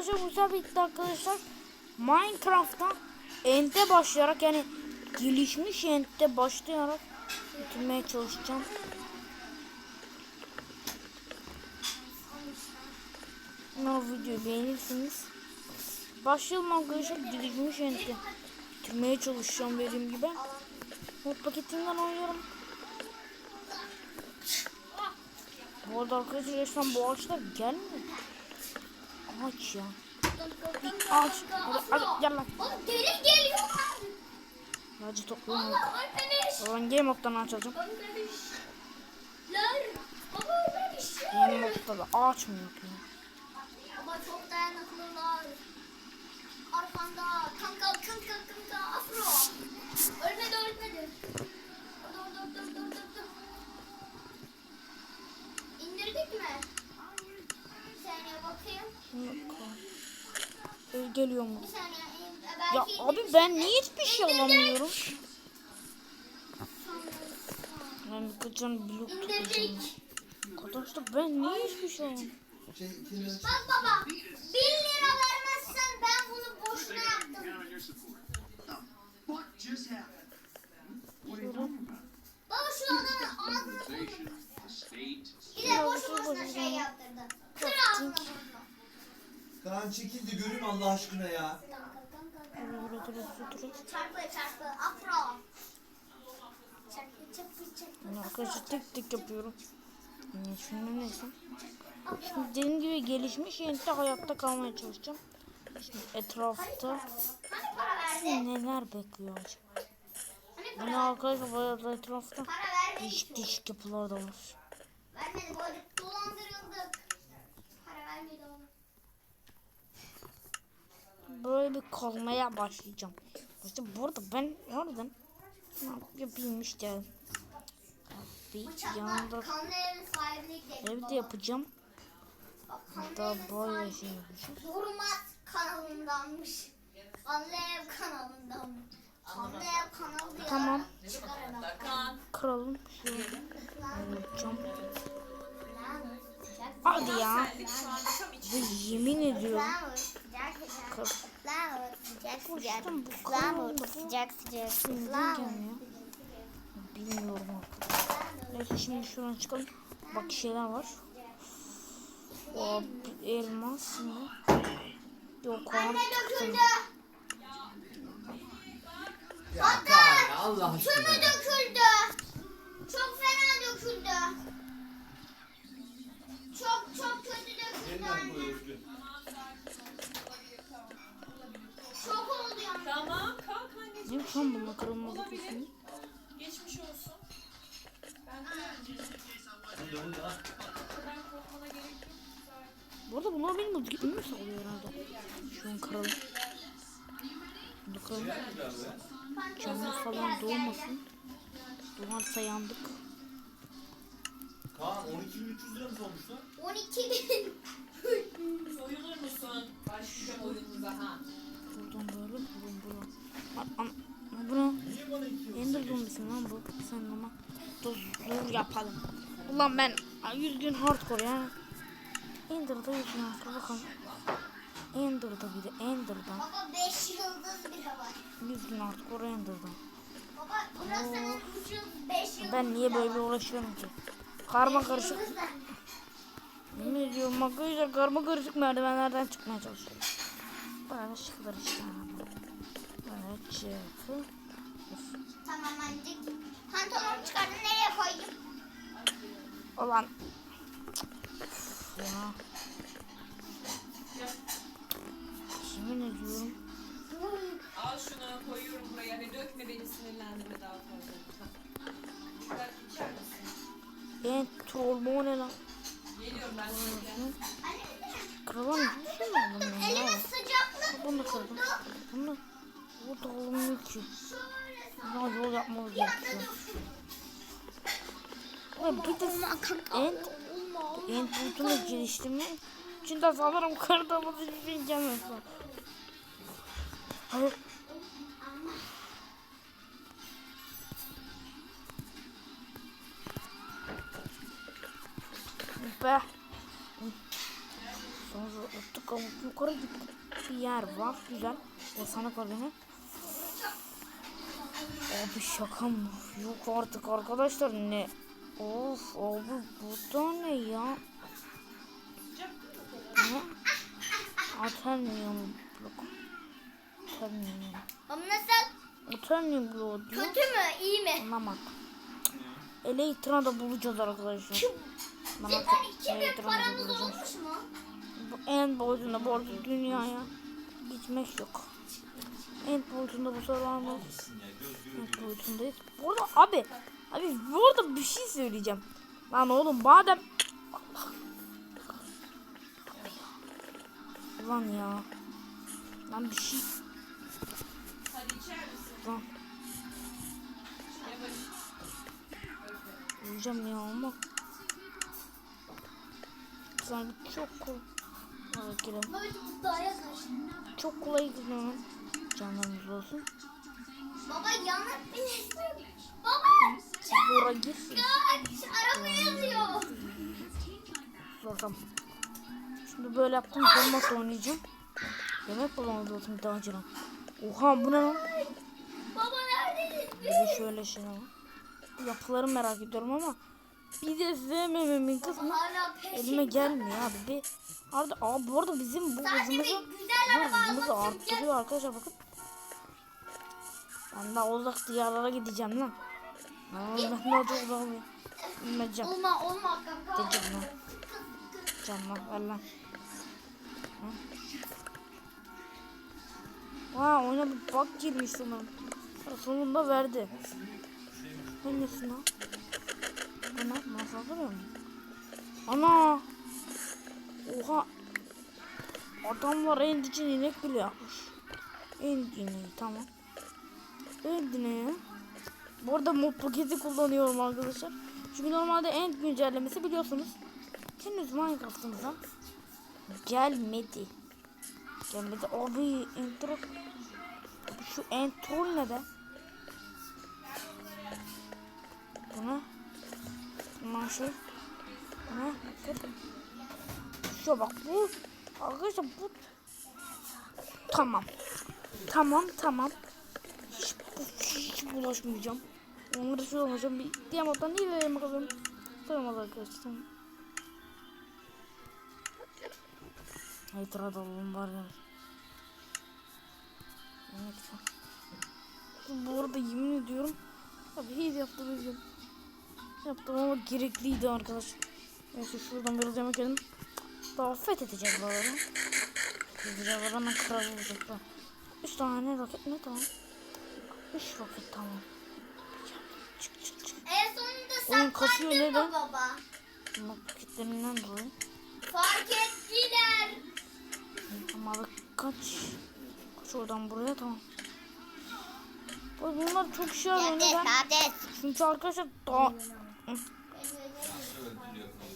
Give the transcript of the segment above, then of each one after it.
arkadaşlar güzel bitti arkadaşlar. Minecraft'tan ente başlayarak yani gelişmiş ente başlayarak bitirmeye çalışacağım. Umarım videoyu beğenirsiniz. Başlayalım arkadaşlar gelişmiş ente. Bitirmeye çalışacağım dediğim gibi. Mod paketinden oynuyorum. Bu arada arkadaşlar resmen bu ağaçlar gelmiyor. Ağaç ya. Ağaç. Hadi, gel lan. Oğlum deli geliyor. Ağacı toplayalım. Allah arkadaş. Ben game moddan ağaç alacağım. Game modda da ağaç mı yok ya? Ama çok dayanıklılar. Arkanda kanka kanka kanka afro. Ölmedi ölmedi. Dur dur dur dur dur. İndirdik mi? Bir saniye bakayım. Yok. Ee, geliyor mu? Ya abi ben niye hiçbir şey alamıyorum? Ben kaçan blok tutacağım. Arkadaşlar ben niye hiçbir şey alamıyorum? Şey, Bak baba. 1 lira vermezsen ben bunu boşuna yaptım. Kaan çekil de göreyim Allah aşkına ya. Dur dur dur dur. Çarpı çarpı afro. Çarpı çarpı çarpı. Arkadaşlar tek tek yapıyorum. Şimdi neyse. Şimdi dediğim gibi gelişmiş yenilikte hayatta kalmaya çalışacağım. Şimdi etrafta Hani verdi? neler bekliyor acaba? Hani arkadaşlar bayağı da etrafta değişik değişik yapılar da var. Vermedi böyle dolandırıldık. Böyle bir kalmaya başlayacağım. İşte burada ben oradan ne yapayım işte. Bir yanında evde yapacağım. Evin böyle şey yapacağım. Hurmat kanalındanmış. Kanlı ev kanalındanmış. Kanlı ev kanalı ya. Tamam. Kıralım. Yapacağım. Hadi ya. yemin ediyorum. Kır. Lan, sıcak sıcak. Kırıldı. sıcak sıcak. Gelmiyor? Bilmiyorum arkadaşlar. Neyse şimdi şuradan çıkalım. Bak şeyler var. O elmas mı? Yok Anne artık. döküldü. Ya Allah aşkına. döküldü. Ne şu an bununla kırılmadı kesin. Geçmiş olsun. Ben korkmana gerek yok. Bu arada bunlar benim hızlı gitmemi sağlıyor herhalde. Şu an kıralım. Bunu kıralım. Canlı falan doğmasın. Doğarsa yandık. Kaan 12.300 lira mı olmuş lan? 12 bin. Soyulur musun? Başlayacağım oyunumuza ha. Buradan böyle buradan buradan. An, an, Ender zombisin lan bu. Sen ama dur yapalım. Ulan ben 100 gün hardcore yani. Ender'da 100 gün hardcore bakalım. Ender'da bir de Ender'da. Baba 5 yıldız bile var. 100 gün hardcore Ender'da. Baba burası 3 yıldız 5 yıldız Ben niye böyle uğraşıyorum ki? Karma karışık. Ne diyorum arkadaşlar karma karışık merdivenlerden çıkmaya çalışıyorum. Böyle çıkılır işte. Böyle çıkılır. Tamam anneciğim. Pantolonumu çıkardın nereye koyayım? Ulan. Üf Ya. Yemin ediyorum. Al şunu koyuyorum buraya ve dökme beni sinirlendirme daha fazla. Dikkat içer misin? Ne lan? Geliyorum ben şimdi. Kırılan bir şey mi elime sıcaklık Bunu da kırdım. Bunu bu olmuyor ki. Buna yol yapmamız gerekiyor. Ve bir de end, end bootunu geliştirme için de sanırım kırdığımız hiçbir şey gelmez. Hayır. Be. Sonra ama yukarı gittik. Bir yer var güzel. O sana kalemi. Abi şaka mı? Yok artık arkadaşlar ne? Of abi bu da ne ya? Ne? Atamıyorum blok. Atamıyorum. Ama nasıl? Atamıyorum blok diyor. Kötü mü? iyi mi? Anlamak. Elektra da bulacağız arkadaşlar. Bana Sizden 2000 Elektra da paranız olmuş mu? Bu en boyutunda bu arada dünyaya gitmek yok. En boyutunda bu sıralarda en boyutundayız. Bu arada abi abi bu arada bir şey söyleyeceğim. Lan oğlum madem Ulan ya. Lan bir şey lan. Öleceğim ya ama. Sen çok kolay. Çok kolay gidiyorum. Canlarımız olsun. Baba yanıp bir Baba Bora gitsin. kaç araba yazıyor. Zaten. Şimdi böyle yaptım. Nasıl oynayacağım? Yemek bulmamız lazım bir daha acilen. Oha bu ne lan? Baba neredesin? Bir de şöyle şey var. Yapıları merak ediyorum ama bir de sevmememin kısmı elime gelmiyor abi. Bir Arada, aa bu arada bizim bu hızımızı bu hızımızı arttırıyor arkadaşlar bakın. Ben daha uzak diyarlara gideceğim lan. Aa, ben daha çok uzak Gideceğim. Olma olma kanka. Gideceğim lan. Canım ver lan. Vaa oyuna bir bug girmiş. Ha, Sonunda verdi. Ne nesin lan? Ana nasıl duruyor mu? Ana! Oha! Adamlar end için inek bile yapmış. End ineği tamam. End ineği. Bu arada mod paketi kullanıyorum arkadaşlar. Çünkü normalde end güncellemesi biliyorsunuz. Henüz Minecraft'ımıza gelmedi. Gelmedi. Abi intro. Şu intro ne de? Bu ne? Bundan şey. Bu ne? Şu bak bu. Arkadaşlar bu. Tamam. Tamam tamam. Hiç, bulaşmayacağım. Onları şöyle olacağım. Bir diğer moddan iyi verelim bakalım. Tamam arkadaşlar. Tamam. Hayır oğlum var ya. Evet. Bu arada yemin ediyorum. Abi hiç yaptım üzgün. Yaptım ama gerekliydi arkadaş. Neyse şuradan biraz yemek yedim. Daha fethedeceğiz buraları. Fethedeceğiz hemen kral olacaklar. Üç tane roket ne tamam. Üç roket tamam. Çık çık çık. En sonunda Oyun kasıyor, neden? baba? Ama paketlerinden dolayı. Fark ettiler. Ama bak kaç. Kaç oradan buraya tamam. Bak bunlar çok işe yarıyor. Neden? Çünkü arkadaşlar daha...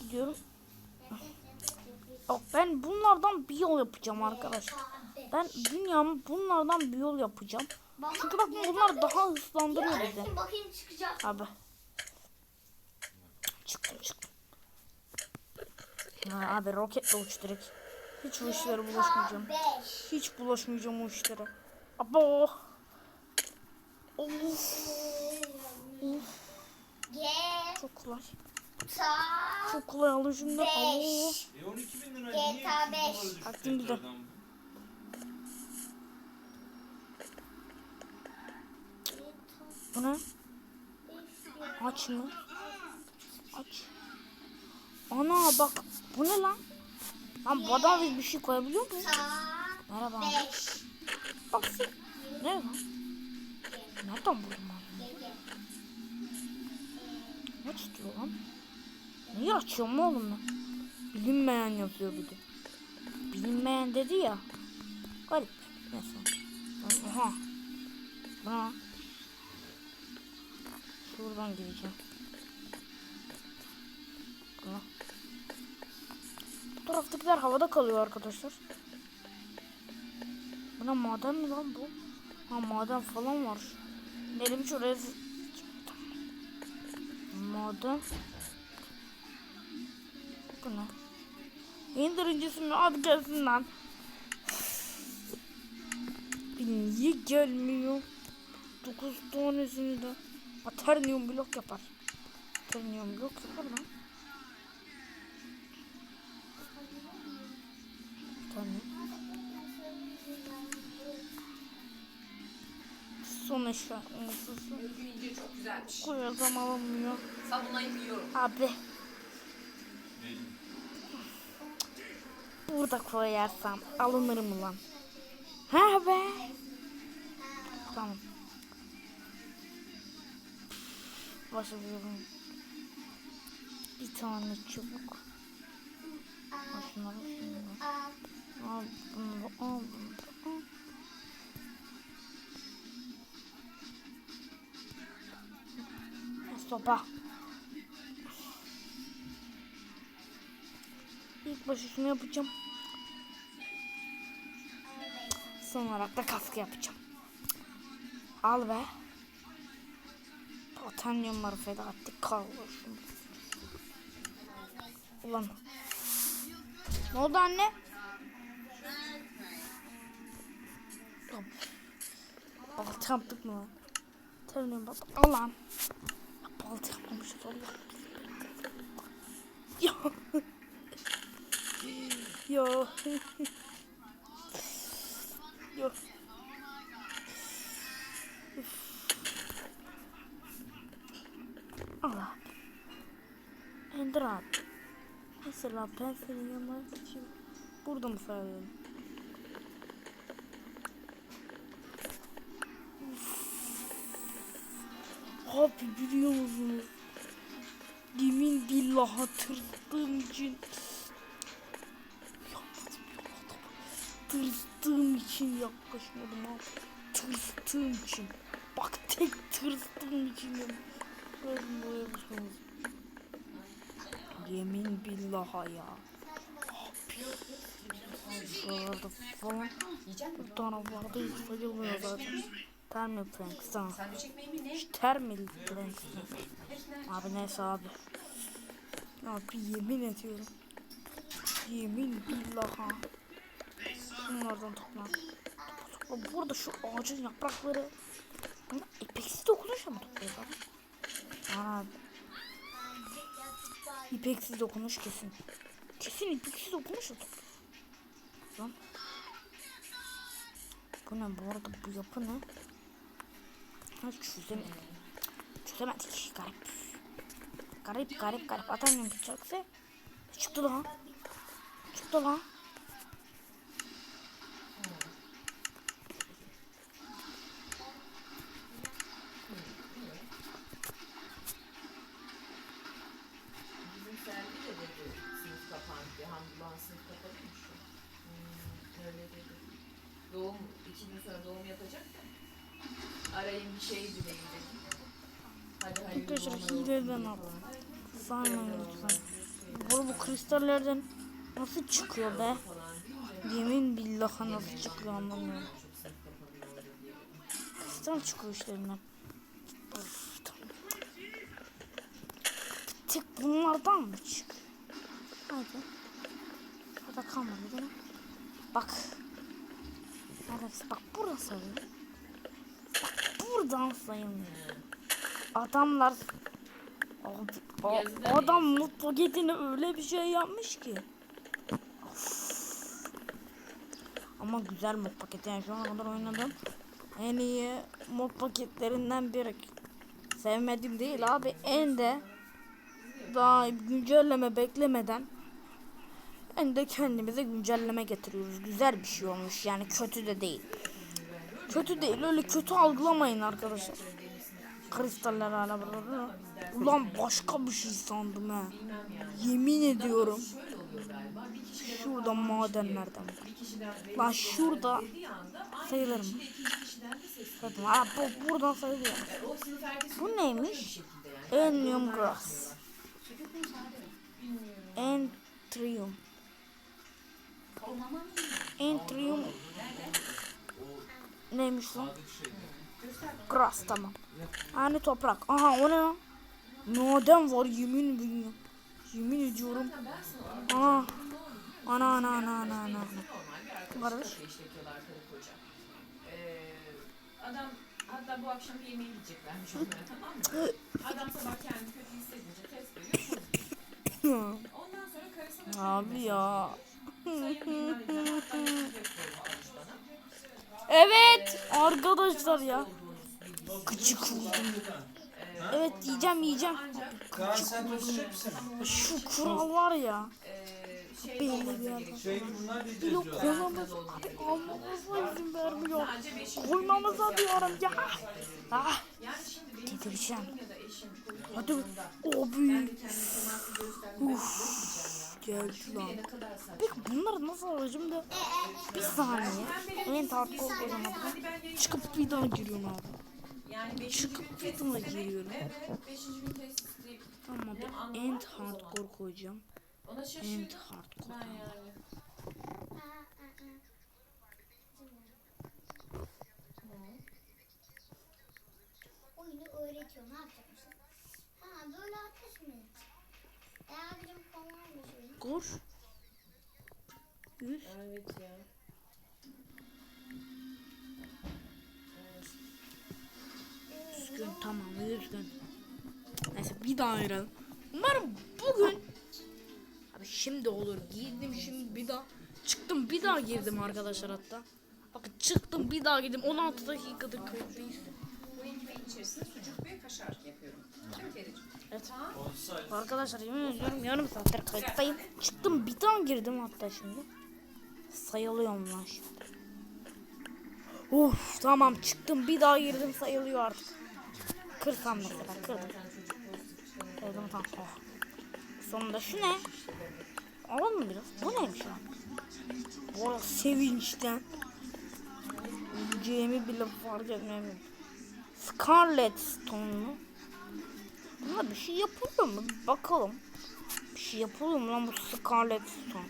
Gidiyorum. Yok ben bunlardan bir yol yapacağım arkadaşlar. Ben dünyamı bunlardan bir yol yapacağım. Baba, Çünkü bak bunlar daha hızlandırıyor bizi. Bakayım bakayım çıkacak. Abi. Çıktım çıktım. Ha, abi roketle uç direkt. Hiç o işlere bulaşmayacağım. Beş. Hiç bulaşmayacağım o işlere. Abo. Of. G. Çok kolay. Ta. Çok kolay şunları. Abo. Beş. E 12 bin lira GTA niye 5. 200 dolara düştü Aklım gider. Bu ne? Aç mı? Aç. Ana bak. Bu ne lan? Lan bu bir şey koyabiliyor? Ta. Merhaba. Bak sen. Ne lan? Nereden buldun lan? G, G. Aç diyor lan. Neyi açıyorum oğlum ben? Bilinmeyen yazıyor bir de. Bilinmeyen dedi ya. Garip. Neyse. Oha. Bu Şuradan gireceğim. Allah. Bu taraftakiler havada kalıyor arkadaşlar. Buna maden mi lan bu? Ha maden falan var. Elim şuraya Maden. Bu ne? İndirincisi mi? Hadi gelsin lan. Niye gelmiyor? 9 tanesini de. Aternium blok yapar. Aternium blok yapar lan. Aternium. Son eşya. Güzelmiş. Koyasam alınmıyor. Sabunlayıp yiyorum. Abi. Burada koyarsam alınır mı lan? Ha be. Tamam. Başlıyorum. Bir tane çubuk. Al şunları şunları. Al bunu da al bunu da al. Sopa. İlk başta şunu yapacağım. Son olarak da kaskı yapacağım. Al be. Titanyumları feda ettik kardeşim. Ulan. Ne oldu anne? Balta yaptık mı lan? Titanyum balta. Al lan. Balta yapmamışız Allah. Ya. Ya. Yok. Senin yanına için burada mı sayıyorum? Abi biliyor musunuz? Yemin billahi tırstığım için Tırstığım için yaklaşmadım abi. Tırstığım için. Bak tek tırstığım için. Bakın buraya baksanız. Yemin billahi ya. Abi. Şuralarda falan. Bu taraflarda sayılmıyor zaten. Termal planks tamam. Sen de çekmeyi mi ne? Termal planks. Abi neyse abi. Abi yemin ediyorum. Yemin billahi. Bunlardan topla. Topla. Burada şu ağacın yaprakları. Ama ipeksiz dokunuşla mı topluyorlar? Aa. İpeksiz dokunuş kesin. Kesin ipeksiz topluyor. Lan. Bu ne bu arada bu yapı ne? Ha çözemedim. Çözemedik. Garip. Garip garip garip. Atamıyorum bıçaksa. Çıktı lan. Çıktı lan. Şey dileyin dedi. Hadi hayırlı Arkadaşlar hileden al. falan. Saymayın lütfen. Bu, bu kristallerden nasıl çıkıyor be? Yemin billahi nasıl çıkıyor anlamıyorum. Kristal çıkıyor. Bir tek bunlardan mı çıkıyor? Hadi. Burada kalmadı değil mi? Bak. Neredeyse bak burada sayılıyor. Sayılmıyor. Adamlar a- Yazıda adam mod paketine öyle bir şey yapmış ki. Of. Ama güzel mod paketi yani şu ana kadar oynadığım en iyi mod paketlerinden biri. Sevmedim değil abi en de daha güncelleme beklemeden en de kendimize güncelleme getiriyoruz. Güzel bir şey olmuş yani kötü de değil. Kötü değil öyle kötü algılamayın arkadaşlar. Kristaller hala burada. Ulan başka bir şey sandım ha. Yemin ediyorum. Şurada madenlerden. Lan şurada sayılır mı? Sayılır mı? Bu, buradan sayılıyor. Bu neymiş? Enium grass. Entrium. Entrium. Neymiş lan? Grass tamam. Yani toprak. Aha o ne lan? Maden var yemin ediyorum. Yemin ediyorum. Aa, Ana ana ana ana ana. Ee, adam hatta bu akşam bir yemeğe gideceklermiş onlara tamam mı? Adam sabah kendini kötü hissedince test veriyor. Ondan sonra karısına Abi ya. sayın Evet arkadaşlar ya. Gıcık oldum. Evet yiyeceğim yiyeceğim. Kaan sen mısın? Şu kural var ya. Belli bir yer. gerekiyor. Bunlar Bir diyor. koymamız almamıza izin vermiyor. Koymamıza diyorum ya. Ah. Getireceğim. çocuk Hadi. olduğunda O Geldi Şu lan. Peki bunları nasıl alacağım da? Bir saniye. En hardcore koyacağım abi. Hadi ben gelip Çıkıp bir daha giriyorum abi. yani çıkıp bir daha giriyorum. Evet, Ama bir end hardcore koyacağım. ona End şaşırdım. hardcore. Ben yani. Oyunu öğretiyor. Ne yapacak mısın? Ha böyle ateş mi? E abicim Koş. Yüz. Evet ya. Yüz gün tamam yüz gün. Neyse bir daha ayıralım. Umarım bugün Abi şimdi olur. Girdim şimdi bir daha. Çıktım bir daha girdim arkadaşlar hatta. Bakın çıktım bir daha girdim. 16 dakikadır kayıttayız. Bu ekmeğin içerisine sucuk ve kaşar yapıyorum. Bir kere. Evet. Olsaydı. Arkadaşlar yemin ediyorum yarım saattir kayıttayım. Çıktım bir daha girdim hatta şimdi. Sayılıyorum lan şimdi. Uf tamam çıktım bir daha girdim sayılıyor artık. Kırsam mesela kırdım. Kırdım tamam. Oh. Sonunda şu ne? Alalım mı biraz? Bu neymiş lan? Bu sevinçten. Öleceğimi bile fark etmiyorum. Scarlet Stone Buna bir şey yapılıyor mu? Bakalım. Bir şey yapılıyor mu lan bu Scarlet Stone?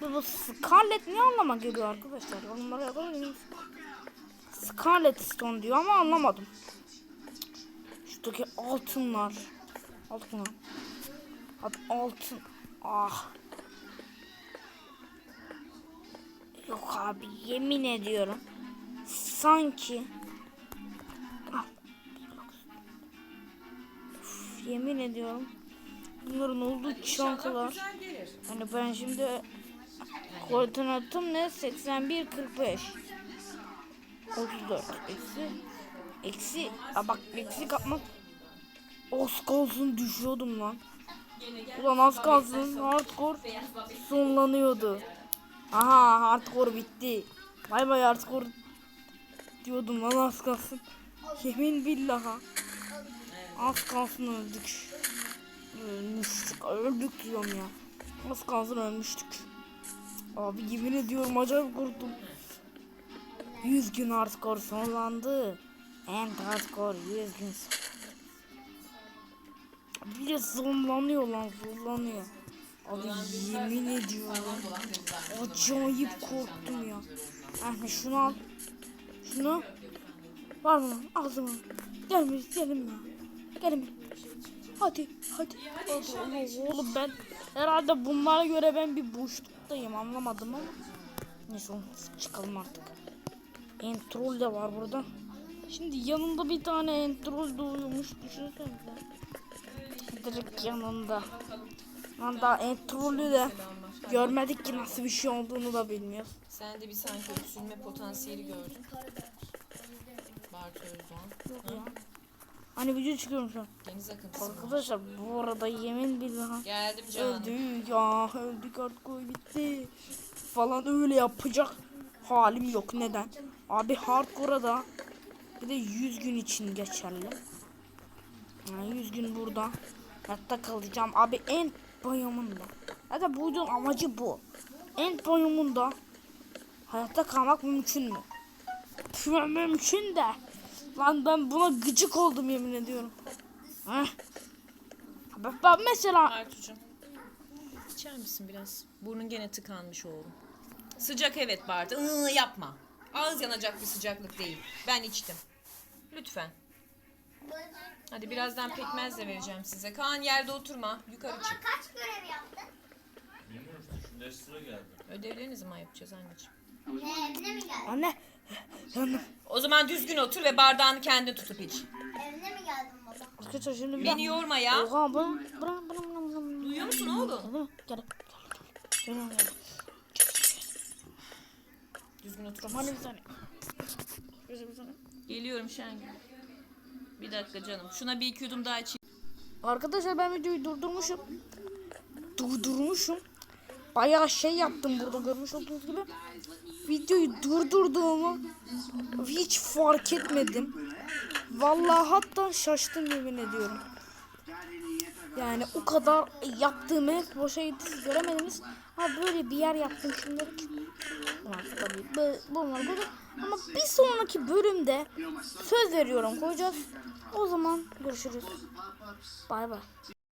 Bu, bu Scarlet ne anlama geliyor arkadaşlar? Yazar mısınız? Scarlet Stone diyor ama anlamadım. Şuradaki altınlar. Altınlar. Abi altın. Ah. Yok abi yemin ediyorum. Sanki. Yemin ediyorum. Bunların olduğu çantalar. Hani ben şimdi koordinatım ne? 81 45 34 eksi eksi Aa bak eksi kapmak az kalsın düşüyordum lan. Ulan az kalsın hardcore sonlanıyordu. Aha hardcore bitti. Bay bay hardcore diyordum lan az kalsın. Yemin billaha. Az kalsın öldük. Ölmüştük. Öldük diyorum ya. Az kalsın ölmüştük. Abi yemin ediyorum acayip korktum. 100 gün hardcore sonlandı. En hardcore 100 gün Bir de zonlanıyor lan zonlanıyor. Abi yemin ediyorum. Acayip korktum ya. Ahmet şunu al. Şunu. Var mı? Aldım. Gelme gelin ya. Gelin. Hadi hadi. Hadi oğlum, oğlum ben herhalde bunlara göre ben bir boşluktayım anlamadım ama. Neyse oğlum, çıkalım artık. Entrol de var burada. Şimdi yanında bir tane entrol doğuyormuş düşünsenize. Direkt yanında. Lan daha entrolü de görmedik ki nasıl bir şey olduğunu da bilmiyoruz. Sen de bir sanki öksürme potansiyeli gördün. Bartu Özdoğan. Yok ya. Hani video çıkıyorum şu an. Deniz akıntısı var. Arkadaşlar bu arada yemin billahi Geldim canım. öldük ya öldük artık o bitti falan öyle yapacak halim yok. Neden? Abi hardcore'a da bir de 100 gün için geçerli. Yani 100 gün burada hayatta kalacağım. Abi en bayımında hatta bu videonun amacı bu. En bayımında hayatta kalmak mümkün mü? Püh, mümkün de lan ben buna gıcık oldum yemin ediyorum Heh. Ben, mesela Bartucuğum. İçer misin biraz? Burnun gene tıkanmış oğlum. Sıcak evet Bartu. Iı, yapma. Ağız yanacak bir sıcaklık değil. Ben içtim. Lütfen. Hadi birazdan pekmez de vereceğim size. Kaan yerde oturma. Yukarı Baba çık. kaç görev yaptın? Destra geldi. Ödevleri ne zaman yapacağız anneciğim? Ne evine mi geldin? Anne. O zaman düzgün otur ve bardağını kendin tutup iç. Evine mi geldin baba? Arkadaşlar şimdi bir Beni yorma ya. Oha bırak bırak bırak bırak bırak. Duyuyor musun oğlum? Gel. Gel gel. Gel. Düzgün otur. Bir saniye. Saniye, bir saniye. Geliyorum Şengül. Bir dakika canım. Şuna bir iki yudum daha içeyim. Arkadaşlar ben videoyu durdurmuşum. Durdurmuşum. Bayağı şey yaptım burada görmüş olduğunuz gibi. Videoyu durdurduğumu hiç fark etmedim. Vallahi hatta şaştım yemin ediyorum. Yani o kadar yaptığımı hep boşa siz göremediniz. Ha böyle bir yer yaptım şimdi. Tabii bu- bunlar böyle. Ama bir sonraki bölümde söz veriyorum koyacağız. O zaman görüşürüz. Bay bay.